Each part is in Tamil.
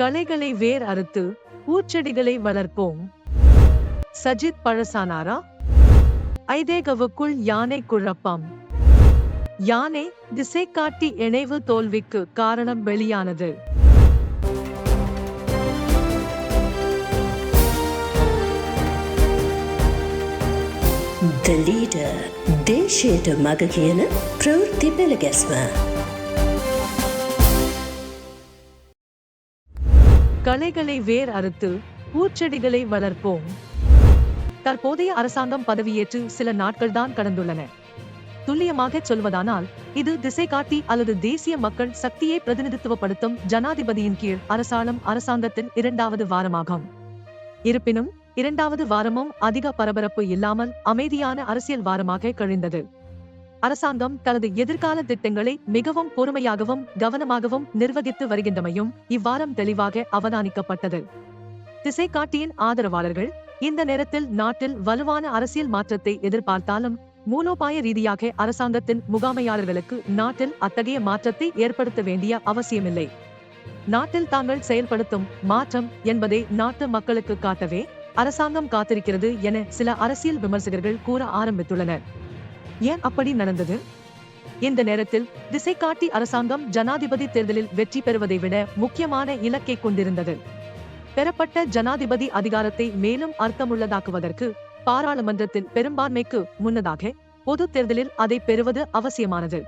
கலைகளை வேர் அறுத்து பூச்செடிகளை வளர்ப்போம். சஜித் பழசானாரா? ஐதேகவுக்குள் யானை குழப்பம். யானை திசை காட்டி இணைவு தோல்விக்கு காரணம் வெளியானது. The leader, they share the Magagana, Prurti Belagasma. களைகளை வேர் அறுத்து பூச்செடிகளை வளர்ப்போம். தற்போதைய அரசாங்கம் பதவியேற்று சில நாட்கள்தான் கடந்துள்ளன. துல்லியமாக சொல்வதானால் இது திசை காட்டி அல்லது தேசிய மக்கள் சக்தியை பிரதிநிதித்துவப்படுத்தும் ஜனாதிபதியின் கீழ் அரசாளும் அரசாங்கத்தின் இரண்டாவது வாரமாகும். இருப்பினும் இரண்டாவது வாரமும் அதிக பரபரப்பு இல்லாமல் அமைதியான அரசியல் வாரமாக கழிந்தது. அரசாங்கம் தனது எதிர்கால திட்டங்களை மிகவும் பொறுமையாகவும் கவனமாகவும் நிர்வகித்து வருகின்றமையும் இவ்வாரம் தெளிவாக அவதானிக்கப்பட்டது. திசை காட்டியின் ஆதரவாளர்கள் இந்த நேரத்தில் நாட்டில் வலுவான அரசியல் மாற்றத்தை எதிர்பார்த்தாலும் மூலோபாய ரீதியாக அரசாங்கத்தின் முகாமையாளர்களுக்கு நாட்டில் அத்தகைய மாற்றத்தை ஏற்படுத்த வேண்டிய அவசியமில்லை. நாட்டில் தாங்கள் செயல்படுத்தும் மாற்றம் என்பதை நாட்டு மக்களுக்கு காட்டவே அரசாங்கம் காத்திருக்கிறது என சில அரசியல் விமர்சகர்கள் கூற ஆரம்பித்துள்ளனர். ஏன் அப்படி நடந்தது? இந்த நேரத்தில் திசை காட்டி அரசாங்கம் ஜனாதிபதி தேர்தலில் வெற்றி பெறுவதை விட முக்கியமான இலக்கை கொண்டிருந்தது. பெறப்பட்ட ஜனாதிபதி அதிகாரத்தை மேலும் அர்த்தமுள்ளதாக்குவதற்கு பாராளுமன்றத்தின் பெரும்பான்மைக்கு முன்னதாக பொது தேர்தலில் அதை பெறுவது அவசியமானது.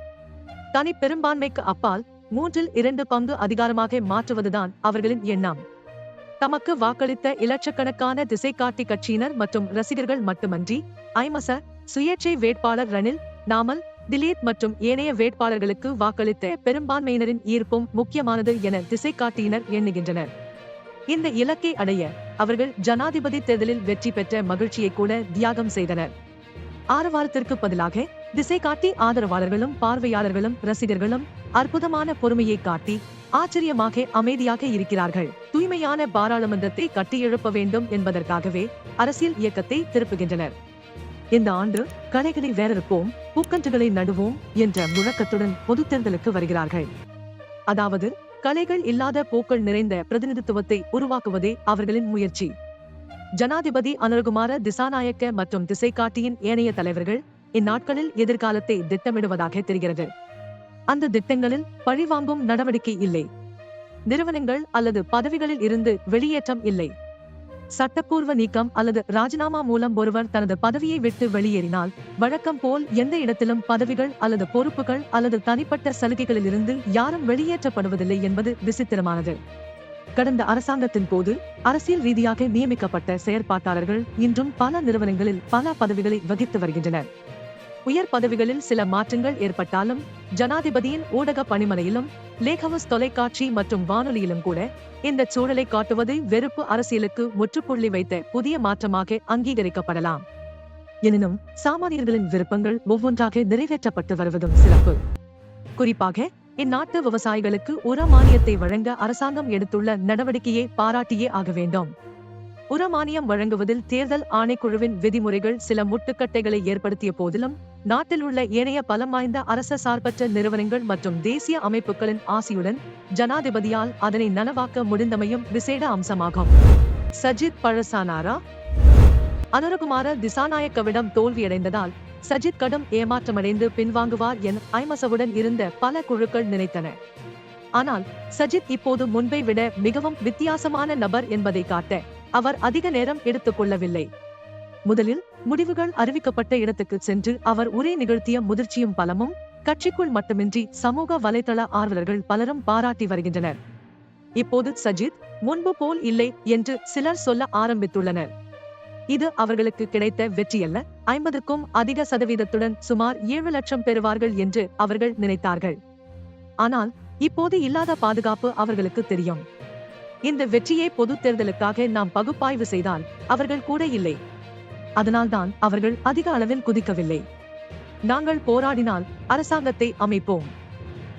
தனி பெரும்பான்மைக்கு அப்பால் மூன்றில் இரண்டு பங்கு அதிகாரமாக மாற்றுவதுதான் அவர்களின் எண்ணம். தமக்கு வாக்களித்த இலட்சக்கணக்கான திசை காட்டி கட்சியினர் மற்றும் ரசிகர்கள் மட்டுமன்றி ஐமச சுயேட்சை வேட்பாளர் ரணில் நாமல் திலீப் மற்றும் ஏனைய வேட்பாளர்களுக்கு வாக்களித்த பெரும்பான்மையினரின் ஈர்ப்பும் முக்கியமானது என திசை காட்டியினர் எண்ணுகின்றனர். இந்த இலக்கை அடைய அவர்கள் ஜனாதிபதி தேர்தலில் வெற்றி பெற்ற மகிழ்ச்சியை கூட தியாகம் செய்தனர். ஆரவாரத்திற்கு பதிலாக திசை காட்டி ஆதரவாளர்களும் பார்வையாளர்களும் ரசிகர்களும் அற்புதமான பொறுமையை காட்டி ஆச்சரியமாக அமைதியாக இருக்கிறார்கள். தூய்மையான பாராளுமன்றத்தை கட்டியெழுப்ப வேண்டும் என்பதற்காகவே அரசியல் இயக்கத்தை திருப்புகின்றனர். இந்த ஆண்டு கலைகளை வேறறுப்போம் பூக்கன்றுகளை நடுவோம் என்ற முழக்கத்துடன் பொது தேர்தலுக்கு வருகிறார்கள். அதாவது கலைகள் இல்லாத பூக்கள் நிறைந்த பிரதிநிதித்துவத்தை உருவாக்குவதே அவர்களின் முயற்சி. ஜனாதிபதி அனுரகுமார திசாநாயக்க மற்றும் திசைகாட்டியின் ஏனைய தலைவர்கள் இந்நாட்களில் எதிர்காலத்தை திட்டமிடுவதாக தெரிகிறது. அந்த திட்டங்களில் பழிவாங்கும் நடவடிக்கை இல்லை. நிறுவனங்கள் அல்லது பதவிகளில் இருந்து வெளியேற்றம் இல்லை. சட்டப்பூர்வ நீக்கம் அல்லது ராஜினாமா மூலம் ஒருவர் தனது பதவியை விட்டு வெளியேறினால் வழக்கம் போல் எந்த இடத்திலும் பதவிகள் அல்லது பொறுப்புகள் அல்லது தனிப்பட்ட சலுகைகளிலிருந்து யாரும் வெளியேற்றப்படுவதில்லை என்பது விசித்திரமானது. கடந்த அரசாங்கத்தின் போது அரசியல் ரீதியாக நியமிக்கப்பட்ட செயற்பாட்டாளர்கள் இன்றும் பல நிறுவனங்களில் பல பதவிகளை வகித்து வருகின்றனர். உயர் பதவிகளில் சில மாற்றங்கள் ஏற்பட்டாலும் ஜனாதிபதியின் ஊடக பணிமனையிலும் லேகவஸ் தொலைக்காட்சி மற்றும் வானொலியிலும் கூட இந்த சூழலை காட்டுவது வெறுப்பு அரசியலுக்கு முற்றுப்புள்ளி வைத்த புதிய மாற்றமாக அங்கீகரிக்கப்படலாம். எனினும் சாமானியர்களின் விருப்பங்கள் ஒவ்வொன்றாக நிறைவேற்றப்பட்டு வருவதும் சிறப்பு. குறிப்பாக இந்நாட்டு விவசாயிகளுக்கு உர மானியத்தை வழங்க அரசாங்கம் எடுத்துள்ள நடவடிக்கையை பாராட்டியே ஆக வேண்டும். உரமானியம் வழங்குவதில் தேர்தல் ஆணைக்குழுவின் விதிமுறைகள் சில முட்டுக்கட்டைகளை ஏற்படுத்திய போதிலும் நாட்டில் உள்ள ஏனைய பலம் வாய்ந்த அரச சார்பற்ற நிறுவனங்கள் மற்றும் தேசிய அமைப்புகளின் ஆசியுடன் ஜனாதிபதியால் அதனை நனவாக்க முடிந்தமையும் விசேட அம்சமாகும். சஜித் பழசானாரா? அனுரகுமார திசாநாயக்கவிடம் தோல்வியடைந்ததால் சஜித் கடும் ஏமாற்றமடைந்து பின்வாங்குவார் என ஐமசவுடன் இருந்த பல குழுக்கள் நினைத்தன. ஆனால் சஜித் இப்போது முன்பை விட மிகவும் வித்தியாசமான நபர் என்பதை காட்ட அவர் அதிக நேரம் எடுத்துக்கொள்ளவில்லை முதலில் முடிவுகள் அறிவிக்கப்பட்ட இடத்துக்கு சென்று அவர் உரை நிகழ்த்திய முதிர்ச்சியும் பலமும் கட்சிக்குள் மட்டுமின்றி சமூக வலைதள ஆர்வலர்கள் பலரும் பாராட்டி வருகின்றனர். இப்போது சஜித் முன்பு போல் இல்லை என்று சிலர் சொல்ல ஆரம்பித்துள்ளனர். இது அவர்களுக்கு கிடைத்த வெற்றியல்ல ஐம்பதுக்கும் அதிக சதவீதத்துடன் சுமார் ஏழு லட்சம் பெறுவார்கள் என்று அவர்கள் நினைத்தார்கள். ஆனால் இப்போது இல்லாத பாதுகாப்பு அவர்களுக்கு தெரியும். இந்த வெற்றியை பொது தேர்தலுக்காக நாம் பகுப்பாய்வு செய்தால் அவர்கள் கூட இல்லை. அதனால்தான் அவர்கள் அதிக அளவில் குதிக்கவில்லை. நாங்கள் போராடினால் அரசாங்கத்தை அமைப்போம்.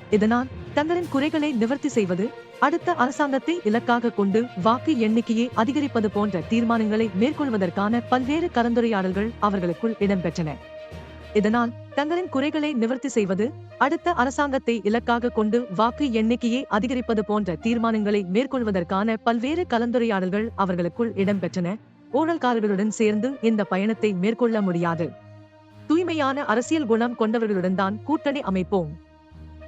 இதனால் தங்களின் குறைகளை நிவர்த்தி செய்வது அடுத்த அரசாங்கத்தை இலக்காக கொண்டு வாக்கு எண்ணிக்கையை அதிகரிப்பது போன்ற தீர்மானங்களை மேற்கொள்வதற்கான பல்வேறு கலந்துரையாடல்கள் அவர்களுக்குள் இடம்பெற்றன. இதனால் தங்களின் குறைகளை நிவர்த்தி செய்வது அடுத்த அரசாங்கத்தை இலக்காக கொண்டு வாக்கு எண்ணிக்கையை அதிகரிப்பது போன்ற தீர்மானங்களை மேற்கொள்வதற்கான பல்வேறு கலந்துரையாடல்கள் அவர்களுக்குள் இடம்பெற்றன. ஊழல்காரர்களுடன் சேர்ந்து இந்த பயணத்தை மேற்கொள்ள முடியாது. தூய்மையான அரசியல் குணம் கொண்டவர்களுடன் தான் கூட்டணி அமைப்போம்.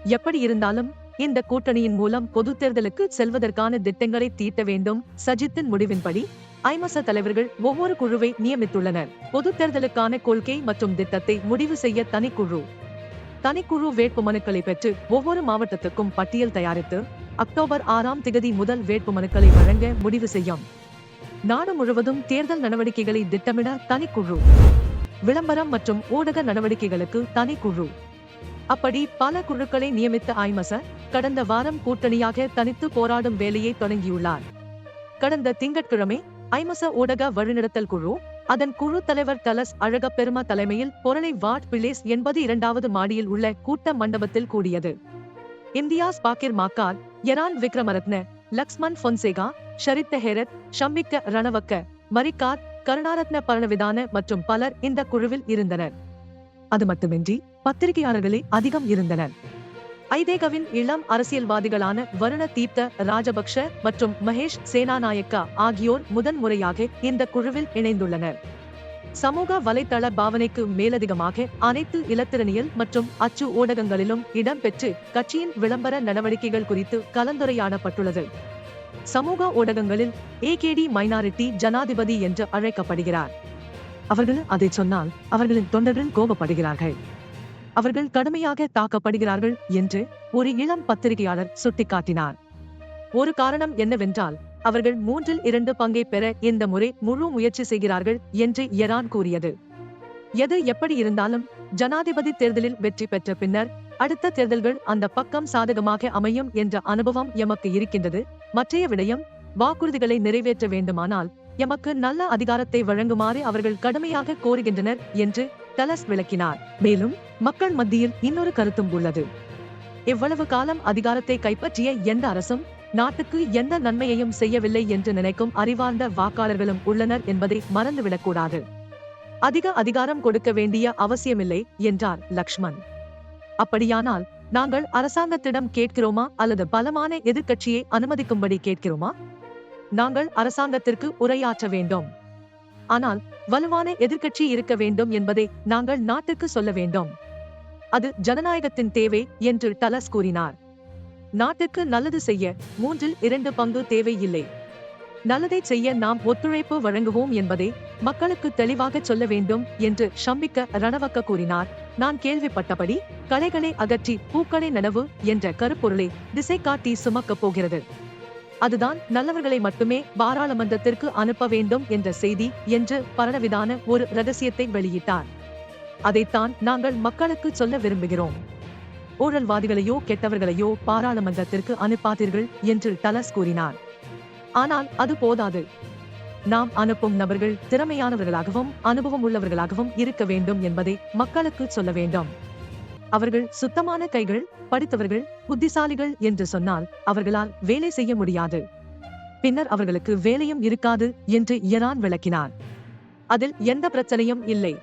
எப்படி இருந்தாலும் இந்த கூட்டணியின் மூலம் பொது தேர்தலுக்கு செல்வதற்கான திட்டங்களை தீட்ட வேண்டும். சஜித்தின் முடிவின்படி ஐமச தலைவர்கள் ஒவ்வொரு குழுவை நியமித்துள்ளனர். பொது தேர்தலுக்கான கொள்கை மற்றும் திட்டத்தை முடிவு செய்ய தனிக்குழு. தனிக்குழு வேட்புமனுக்களை பெற்று ஒவ்வொரு மாவட்டத்துக்கும் பட்டியல் தயாரித்து அக்டோபர் ஆறாம் திகதி முதல் வேட்புமனுக்களை வழங்க முடிவு செய்யும். நாடு முழுவதும் தேர்தல் நடவடிக்கைகளை திட்டமிட தனிக்குழு. விளம்பரம் மற்றும் ஊடக நடவடிக்கைகளுக்கு தனிக்குழு. அப்படி பல குழுக்களை நியமித்த ஐமச கடந்த வாரம் கூட்டணியாக தனித்து போராடும் வேலையை தொடங்கியுள்ளார். கடந்த திங்கட்கிழமை ஐமச ஊடக வழிநடத்தல் குழு அதன் குழு தலைவர் தலஸ் அழகப்பெருமா தலைமையில் பொருளை வாட் பிளேஸ் என்பது இரண்டாவது மாடியில் உள்ள கூட்ட மண்டபத்தில் கூடியது. இந்தியாஸ் பாக்கிர் மாக்கால் எரான் விக்ரமரத்ன லக்ஷ்மன் பொன்சேகா ஷரித்த ஹெரத் ஷம்பிக்க ரணவக்க மரிக்கார் கருணாரத்ன பரணவிதான மற்றும் பலர் இந்த குழுவில் இருந்தனர். அது மட்டுமின்றி பத்திரிகையாளர்களே அதிகம் இருந்தனர். ஐதேகவின் இளம் அரசியல்வாதிகளான வருண தீப்த ராஜபக்ஷ மற்றும் மகேஷ் சேனாநாயக்கா ஆகியோர் முதன்முறையாக இந்த குழுவில் இணைந்துள்ளனர். சமூக வலைதள பாவனைக்கு மேலதிகமாக அனைத்து இலத்திரனியல் மற்றும் அச்சு ஊடகங்களிலும் இடம்பெற்று கட்சியின் விளம்பர நடவடிக்கைகள் குறித்து கலந்துரையாடப்பட்டுள்ளது. சமூக ஊடகங்களில் ஏகேடி மைனாரிட்டி ஜனாதிபதி என்று அழைக்கப்படுகிறார். அவர்கள் அதை சொன்னால் அவர்களின் தொண்டர்கள் கோபப்படுகிறார்கள். அவர்கள் கடுமையாக தாக்கப்படுகிறார்கள் என்று ஒரு இளம் பத்திரிகையாளர் சுட்டிக்காட்டினார். ஒரு காரணம் என்னவென்றால் அவர்கள் மூன்றில் இரண்டு பங்கை பெற இந்த முறை முழு முயற்சி செய்கிறார்கள் என்று எரான் கூறியது. எது எப்படி இருந்தாலும் ஜனாதிபதி தேர்தலில் வெற்றி பெற்ற பின்னர் அடுத்த தேர்தல்கள் அந்த பக்கம் சாதகமாக அமையும் என்ற அனுபவம் எமக்கு இருக்கின்றது. மற்றைய விடயம் வாக்குறுதிகளை நிறைவேற்ற வேண்டுமானால் எமக்கு நல்ல அதிகாரத்தை வழங்குமாறு அவர்கள் கடுமையாக கோருகின்றனர் என்று டலஸ் விளக்கினார். மேலும் மக்கள் மத்தியில் இன்னொரு கருத்தும் உள்ளது. இவ்வளவு காலம் அதிகாரத்தை கைப்பற்றிய எந்த அரசும் நாட்டுக்கு எந்த நன்மையையும் செய்யவில்லை என்று நினைக்கும் அறிவார்ந்த வாக்காளர்களும் உள்ளனர் என்பதை மறந்துவிடக்கூடாது. அதிக அதிகாரம் கொடுக்க வேண்டிய அவசியமில்லை என்றார் லக்ஷ்மண். அப்படியானால் நாங்கள் அரசாங்கத்திடம் கேட்கிறோமா அல்லது பலமான எதிர்க்கட்சியை அனுமதிக்கும்படி கேட்கிறோமா? நாங்கள் அரசாங்கத்திற்கு உரையாற்ற வேண்டும். ஆனால் வலுவான எதிர்க்கட்சி இருக்க வேண்டும் என்பதை நாங்கள் நாட்டுக்கு சொல்ல வேண்டும். அது ஜனநாயகத்தின் தேவை என்று டலஸ் கூறினார். நாட்டுக்கு நல்லது செய்ய மூன்றில் இரண்டு பங்கு தேவை இல்லை நல்லதை செய்ய நாம் ஒத்துழைப்பு வழங்குவோம் என்பதை மக்களுக்கு தெளிவாக சொல்ல வேண்டும் என்று ஷம்பிக்க ரணவக்க கூறினார். நான் கேள்விப்பட்டபடி களைகளை அகற்றி பூக்களை நனவு என்ற கருப்பொருளை திசை காட்டி சுமக்கப் போகிறது. அதுதான் நல்லவர்களை மட்டுமே பாராளுமன்றத்திற்கு அனுப்ப வேண்டும் என்ற செய்தி என்று பரணவிதான ஒரு ரகசியத்தை வெளியிட்டார். அதைத்தான் நாங்கள் மக்களுக்கு சொல்ல விரும்புகிறோம். ஊழல்வாதிகளையோ கெட்டவர்களையோ பாராளுமன்றத்திற்கு அனுப்பாதீர்கள் என்று டலஸ் கூறினார். ஆனால் அது போதாது. நாம் அனுப்பும் நபர்கள் திறமையானவர்களாகவும் அனுபவம் உள்ளவர்களாகவும் இருக்க வேண்டும் என்பதை மக்களுக்கு சொல்ல வேண்டும். அவர்கள் சுத்தமான கைகள் படித்தவர்கள் புத்திசாலிகள் என்று சொன்னால் அவர்களால் வேலை செய்ய முடியாது. பின்னர் அவர்களுக்கு வேலையும் இருக்காது என்று இயரான் விளக்கினார். அதில் எந்த பிரச்சனையும் இல்லை.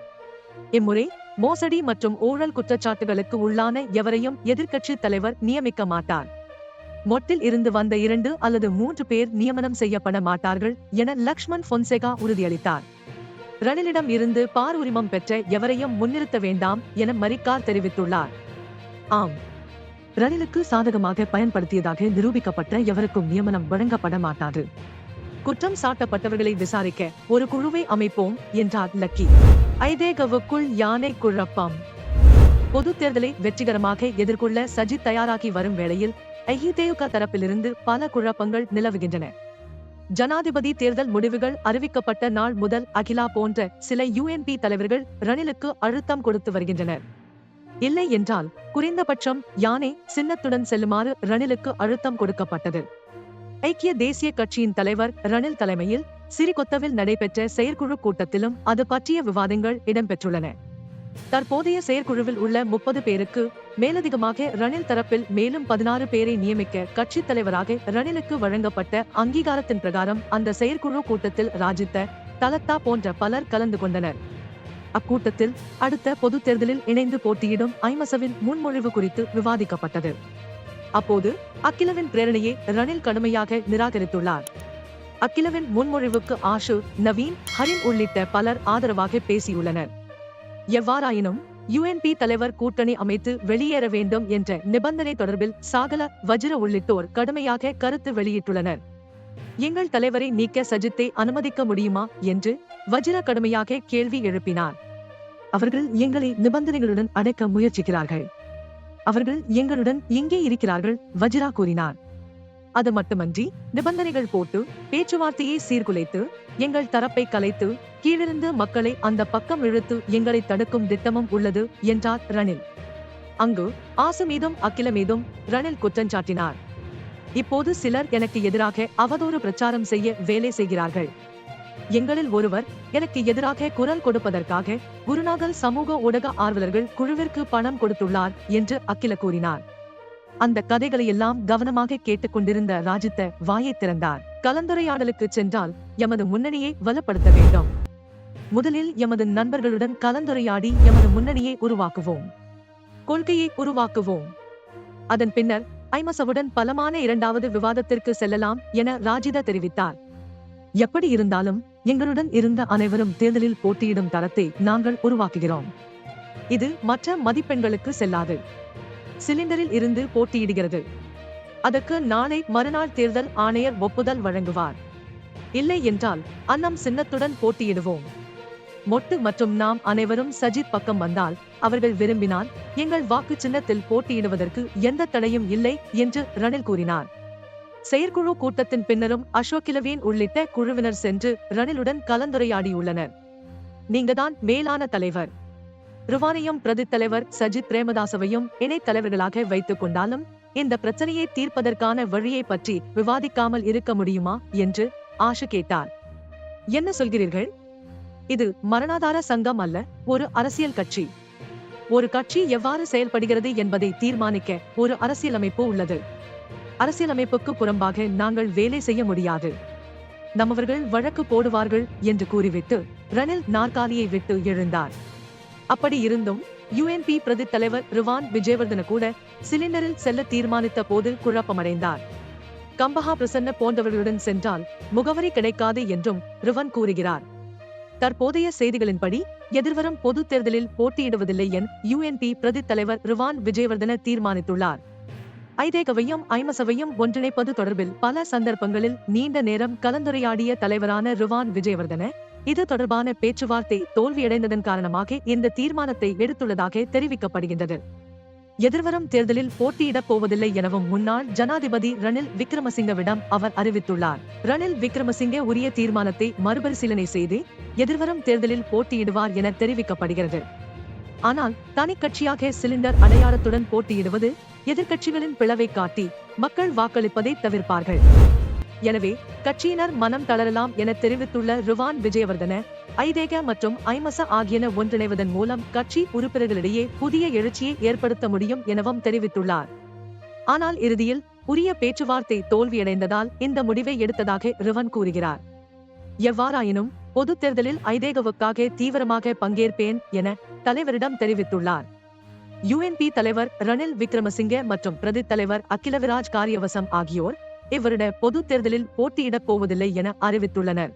இம்முறை மோசடி மற்றும் ஊழல் குற்றச்சாட்டுகளுக்கு உள்ளான எவரையும் எதிர்க்கட்சி தலைவர் நியமிக்க மாட்டார். மொட்டில் இருந்து வந்த இரண்டு அல்லது மூன்று பேர் நியமனம் செய்யப்பட மாட்டார்கள் என லக்ஷ்மண் பொன்சேகா உறுதியளித்தார். ரணிலிடம் இருந்து பார் உரிமம் பெற்ற எவரையும் முன்னிறுத்த வேண்டாம் என மரிக்கார் தெரிவித்துள்ளார். ஆம். ரணிலுக்கு சாதகமாக பயன்படுத்தியதாக நிரூபிக்கப்பட்ட எவருக்கும் நியமனம் வழங்கப்பட மாட்டாது. குற்றம் சாட்டப்பட்டவர்களை விசாரிக்க ஒரு குழுவை அமைப்போம் என்றார் லக்கி. ஐதேகவுக்குள் யானை குழப்பம். பொது தேர்தலை வெற்றிகரமாக எதிர்கொள்ள சஜித் தயாராகி வரும் வேளையில் ஐஹிதேயுக தரப்பிலிருந்து பல குழப்பங்கள் நிலவுகின்றன. ஜனாதிபதி தேர்தல் முடிவுகள் அறிவிக்கப்பட்ட நாள் முதல் அகிலா போன்ற சில யுஎன்பி தலைவர்கள் ரணிலுக்கு அழுத்தம் கொடுத்து வருகின்றனர். இல்லை என்றால் குறைந்தபட்சம் யானை சின்னத்துடன் செல்லுமாறு ரணிலுக்கு அழுத்தம் கொடுக்கப்பட்டது. ஐக்கிய தேசிய கட்சியின் தலைவர் ரணில் தலைமையில் சிறிகொத்தவில் நடைபெற்ற செயற்குழு கூட்டத்திலும் அது பற்றிய விவாதங்கள் இடம்பெற்றுள்ளன. தற்போதைய செயற்குழுவில் உள்ள முப்பது பேருக்கு மேலதிகமாக ரணில் தரப்பில் மேலும் பதினாறு பேரை நியமிக்க கட்சித் தலைவராக ரணிலுக்கு வழங்கப்பட்ட அங்கீகாரத்தின் பிரகாரம் அந்த செயற்குழு கூட்டத்தில் ராஜித்த தலத்தா போன்ற பலர் கலந்து கொண்டனர். அக்கூட்டத்தில் அடுத்த பொதுத் தேர்தலில் இணைந்து போட்டியிடும் ஐமசவின் முன்மொழிவு குறித்து விவாதிக்கப்பட்டது. அப்போது அகிலவின் பிரேரணையை ரணில் கடுமையாக நிராகரித்துள்ளார். அகிலவின் முன்மொழிவுக்கு ஆஷு நவீன் ஹரின் உள்ளிட்ட பலர் ஆதரவாக பேசியுள்ளனர். எவ்வாறாயினும் யுஎன்பி தலைவர் கூட்டணி அமைத்து வெளியேற வேண்டும் என்ற நிபந்தனை தொடர்பில் சாகல வஜ்ர உள்ளிட்டோர் கடுமையாக கருத்து வெளியிட்டுள்ளனர். எங்கள் தலைவரை நீக்க சஜித்தை அனுமதிக்க முடியுமா என்று வஜ்ர கடுமையாக கேள்வி எழுப்பினார். அவர்கள் எங்களை நிபந்தனைகளுடன் அடைக்க முயற்சிக்கிறார்கள். அவர்கள் எங்களுடன் எங்கே இருக்கிறார்கள்? வஜ்ரா கூறினார். அது மட்டுமன்றி நிபந்தனைகள் போட்டு பேச்சுவார்த்தையை சீர்குலைத்து எங்கள் தரப்பை கலைத்து கீழிருந்து மக்களை அந்த பக்கம் இழுத்து எங்களை தடுக்கும் திட்டமும் உள்ளது என்றார் ரணில். அங்கு ஆசு மீதும் அகில மீதும் ரணில் குற்றஞ்சாட்டினார் இப்போது சிலர் எனக்கு எதிராக அவதூறு பிரச்சாரம் செய்ய வேலை செய்கிறார்கள். எங்களில் ஒருவர் எனக்கு எதிராக குரல் கொடுப்பதற்காக குருநாகல் சமூக ஊடக ஆர்வலர்கள் குழுவிற்கு பணம் கொடுத்துள்ளார் என்று அகில கூறினார். அந்த கதைகளை எல்லாம் கவனமாக கேட்டுக்கொண்டிருந்த ராஜித்த வாயை திறந்தார். கலந்துரையாடலுக்கு சென்றால் எமது முன்னணியை வலுப்படுத்த வேண்டும். முதலில் எமது நண்பர்களுடன் கலந்துரையாடி எமது முன்னணியை உருவாக்குவோம். கொள்கையை உருவாக்குவோம். அதன் பின்னர் ஐமசவுடன் பலமான இரண்டாவது விவாதத்திற்கு செல்லலாம் என ராஜிதா தெரிவித்தார். எப்படி இருந்தாலும் எங்களுடன் இருந்த அனைவரும் தேர்தலில் போட்டியிடும் தரத்தை நாங்கள் உருவாக்குகிறோம். இது மற்ற மதிப்பெண்களுக்கு செல்லாது. சிலிண்டரில் இருந்து போட்டியிடுகிறது. அதற்கு நாளை மறுநாள் தேர்தல் ஆணையர் ஒப்புதல் வழங்குவார். இல்லை என்றால் அன்னம் சின்னத்துடன் போட்டியிடுவோம். மொட்டு மற்றும் நாம் அனைவரும் சஜித் பக்கம் வந்தால் அவர்கள் விரும்பினால் எங்கள் வாக்கு சின்னத்தில் போட்டியிடுவதற்கு எந்த தடையும் இல்லை என்று ரணில் கூறினார். செயற்குழு கூட்டத்தின் பின்னரும் அசோக்கிலவேன் உள்ளிட்ட குழுவினர் சென்று ரணிலுடன் கலந்துரையாடியுள்ளனர். நீங்கதான் மேலான தலைவர். ருவானியம் பிரதி தலைவர் சஜித் பிரேமதாசவையும் இணை தலைவர்களாக வைத்துக் கொண்டாலும் இந்த பிரச்சனையை தீர்ப்பதற்கான வழியை பற்றி விவாதிக்காமல் இருக்க முடியுமா என்று ஆஷு கேட்டார். என்ன சொல்கிறீர்கள்? இது மரணாதார சங்கம் அல்ல ஒரு அரசியல் கட்சி. ஒரு கட்சி எவ்வாறு செயல்படுகிறது என்பதை தீர்மானிக்க ஒரு அரசியலமைப்பு உள்ளது. அரசியலமைப்புக்கு புறம்பாக நாங்கள் வேலை செய்ய முடியாது. நம்மவர்கள் வழக்கு போடுவார்கள் என்று கூறிவிட்டு ரணில் நாற்காலியை விட்டு எழுந்தார். அப்படி இருந்தும் யுஎன்பி பிரதி தலைவர் ரிவான் விஜயவர்தன கூட சிலிண்டரில் செல்ல தீர்மானித்த போது குழப்பமடைந்தார். கம்பஹா பிரசன்ன போன்றவர்களுடன் சென்றால் முகவரி கிடைக்காது என்றும் ரிவன் கூறுகிறார். தற்போதைய செய்திகளின்படி எதிர்வரும் பொது தேர்தலில் போட்டியிடுவதில்லை என் யுஎன்பி பிரதி தலைவர் ரிவான் விஜயவர்தன தீர்மானித்துள்ளார். ஐதேகவையும் ஐமசவையும் ஒன்றிணைப்பது தொடர்பில் பல சந்தர்ப்பங்களில் நீண்ட நேரம் கலந்துரையாடிய தலைவரான ரிவான் விஜயவர்தன இது தொடர்பான பேச்சுவார்த்தை தோல்வியடைந்ததன் காரணமாக இந்த தீர்மானத்தை எடுத்துள்ளதாக தெரிவிக்கப்படுகின்றது. எதிர்வரும் தேர்தலில் போட்டியிடப் போவதில்லை எனவும் முன்னாள் ஜனாதிபதி ரணில் விக்ரமசிங்கவிடம் அவர் அறிவித்துள்ளார். ரணில் விக்ரமசிங்கே உரிய தீர்மானத்தை மறுபரிசீலனை செய்து எதிர்வரும் தேர்தலில் போட்டியிடுவார் என தெரிவிக்கப்படுகிறது. ஆனால் தனி கட்சியாக சிலிண்டர் அடையாளத்துடன் போட்டியிடுவது எதிர்க்கட்சிகளின் பிளவை காட்டி மக்கள் வாக்களிப்பதை தவிர்ப்பார்கள். எனவே கட்சியினர் மனம் தளரலாம் என தெரிவித்துள்ள ருவான் விஜயவர்தன ஐதேக மற்றும் ஐமச ஆகியன ஒன்றிணைவதன் மூலம் கட்சி உறுப்பினர்களிடையே புதிய எழுச்சியை ஏற்படுத்த முடியும் எனவும் தெரிவித்துள்ளார். ஆனால் இறுதியில் உரிய பேச்சுவார்த்தை தோல்வியடைந்ததால் இந்த முடிவை எடுத்ததாக ரிவன் கூறுகிறார். எவ்வாறாயினும் பொது தேர்தலில் ஐதேகவுக்காக தீவிரமாக பங்கேற்பேன் என தலைவரிடம் தெரிவித்துள்ளார். யுஎன்பி தலைவர் ரணில் விக்ரமசிங்கே மற்றும் பிரதி தலைவர் அகிலவிராஜ் காரியவசம் ஆகியோர் இவ்வருட பொது தேர்தலில் போட்டியிடப் போவதில்லை என அறிவித்துள்ளனர்.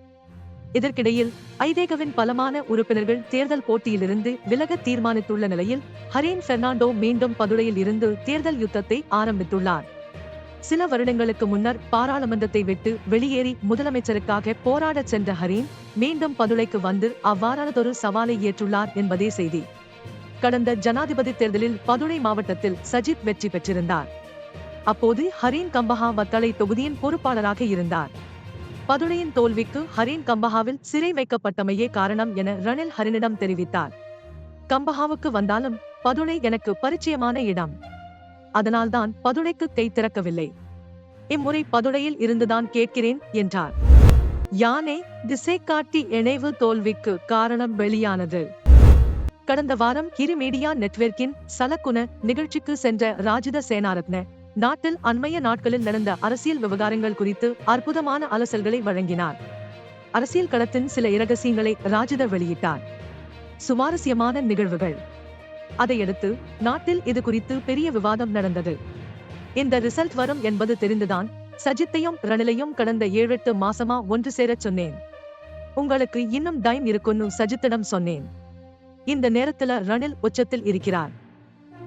இதற்கிடையில் ஐதேகவின் பலமான உறுப்பினர்கள் தேர்தல் போட்டியிலிருந்து விலக தீர்மானித்துள்ள நிலையில் ஹரீன் பெர்னாண்டோ மீண்டும் பதுளையில் இருந்து தேர்தல் யுத்தத்தை ஆரம்பித்துள்ளார். சில வருடங்களுக்கு முன்னர் பாராளுமன்றத்தை விட்டு வெளியேறி முதலமைச்சருக்காக போராடச் சென்ற ஹரீன் மீண்டும் பதுளைக்கு வந்து அவ்வாறானதொரு சவாலை ஏற்றுள்ளார் என்பதே செய்தி. கடந்த ஜனாதிபதி தேர்தலில் பதுளை மாவட்டத்தில் சஜித் வெற்றி பெற்றிருந்தார். அப்போது ஹரீன் கம்பஹா வத்தளை தொகுதியின் பொறுப்பாளராக இருந்தார். பதுளையின் தோல்விக்கு ஹரீன் கம்பஹாவில் சிறை வைக்கப்பட்டமையே காரணம் என ரணில் ஹரினிடம் தெரிவித்தார். கம்பஹாவுக்கு வந்தாலும் பதுளை எனக்கு பரிச்சயமான இடம். அதனால்தான் பதுளைக்கு கை திறக்கவில்லை. இம்முறை பதுளையில் இருந்துதான் கேட்கிறேன் என்றார். யானே திசை காட்டி இணைவு தோல்விக்கு காரணம் வெளியானது. கடந்த வாரம் இரு மீடியா நெட்வொர்க்கின் சலக்குன நிகழ்ச்சிக்கு சென்ற ராஜித சேனாரத்ன நாட்டில் அண்மைய நாட்களில் நடந்த அரசியல் விவகாரங்கள் குறித்து அற்புதமான அலசல்களை வழங்கினார். அரசியல் களத்தின் சில இரகசியங்களை ராஜித வெளியிட்டார். சுவாரஸ்யமான நிகழ்வுகள். அதையடுத்து நாட்டில் இது குறித்து பெரிய விவாதம் நடந்தது. இந்த ரிசல்ட் வரும் என்பது தெரிந்துதான் சஜித்தையும் ரணிலையும் கடந்த ஏழெட்டு மாசமா ஒன்று சேரச் சொன்னேன். உங்களுக்கு இன்னும் டைம் இருக்குன்னு சஜித்திடம் சொன்னேன். இந்த நேரத்துல ரணில் உச்சத்தில் இருக்கிறார்.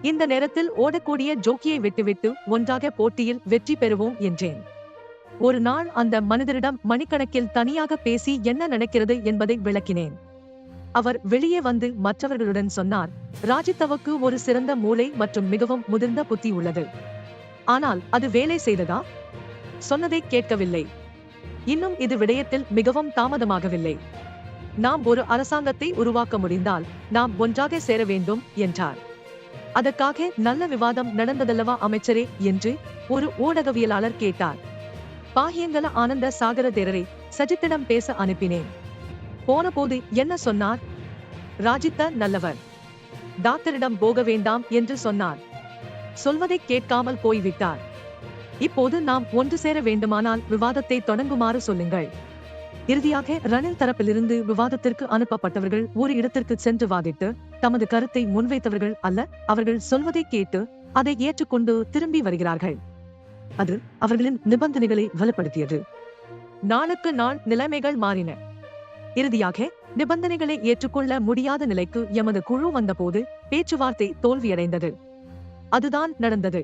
இந்த நேரத்தில் ஓடக்கூடிய ஜோக்கியை விட்டுவிட்டு ஒன்றாக போட்டியில் வெற்றி பெறுவோம் என்றேன். ஒரு நாள் அந்த மனிதரிடம் மணிக்கணக்கில் தனியாக பேசி என்ன நடக்கிறது என்பதை விளக்கினேன். அவர் வெளியே வந்து மற்றவர்களுடன் சொன்னார் ராஜித்தவுக்கு ஒரு சிறந்த மூளை மற்றும் மிகவும் முதிர்ந்த புத்தி உள்ளது. ஆனால் அது வேலை செய்ததா? சொன்னதை கேட்கவில்லை. இன்னும் இது விடயத்தில் மிகவும் தாமதமாகவில்லை. நாம் ஒரு அரசாங்கத்தை உருவாக்க முடிந்தால் நாம் ஒன்றாக சேர வேண்டும் என்றார். அதற்காக நல்ல விவாதம் நடந்ததல்லவா அமைச்சரே? என்று ஒரு ஊடகவியலாளர் கேட்டார். பாகியங்கல ஆனந்த சாகர தேரரை சஜித்திடம் பேச அனுப்பினேன். போனபோது என்ன சொன்னார்? ராஜித்த நல்லவர். டாக்டரிடம் போக வேண்டாம் என்று சொன்னார். சொல்வதை கேட்காமல் போய்விட்டார். இப்போது நாம் ஒன்று சேர வேண்டுமானால் விவாதத்தை தொடங்குமாறு சொல்லுங்கள். இறுதியாக ரணில் தரப்பிலிருந்து விவாதத்திற்கு அனுப்பப்பட்டவர்கள் ஒரு இடத்திற்கு சென்று வாதிட்டு தமது கருத்தை முன்வைத்தவர்கள் அல்ல அவர்கள் சொல்வதை கேட்டு அதை ஏற்றுக்கொண்டு திரும்பி வருகிறார்கள். அது அவர்களின் நிபந்தனைகளை வலுப்படுத்தியது. நாளுக்கு நாள் நிலைமைகள் மாறின. இறுதியாக நிபந்தனைகளை ஏற்றுக்கொள்ள முடியாத நிலைக்கு எமது குழு வந்தபோது பேச்சுவார்த்தை தோல்வியடைந்தது. அதுதான் நடந்தது.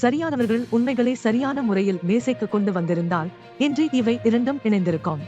சரியானவர்கள் உண்மைகளை சரியான முறையில் மேசைக்கு கொண்டு வந்திருந்தால் இன்று இவை இரண்டும் இணைந்திருக்கும்.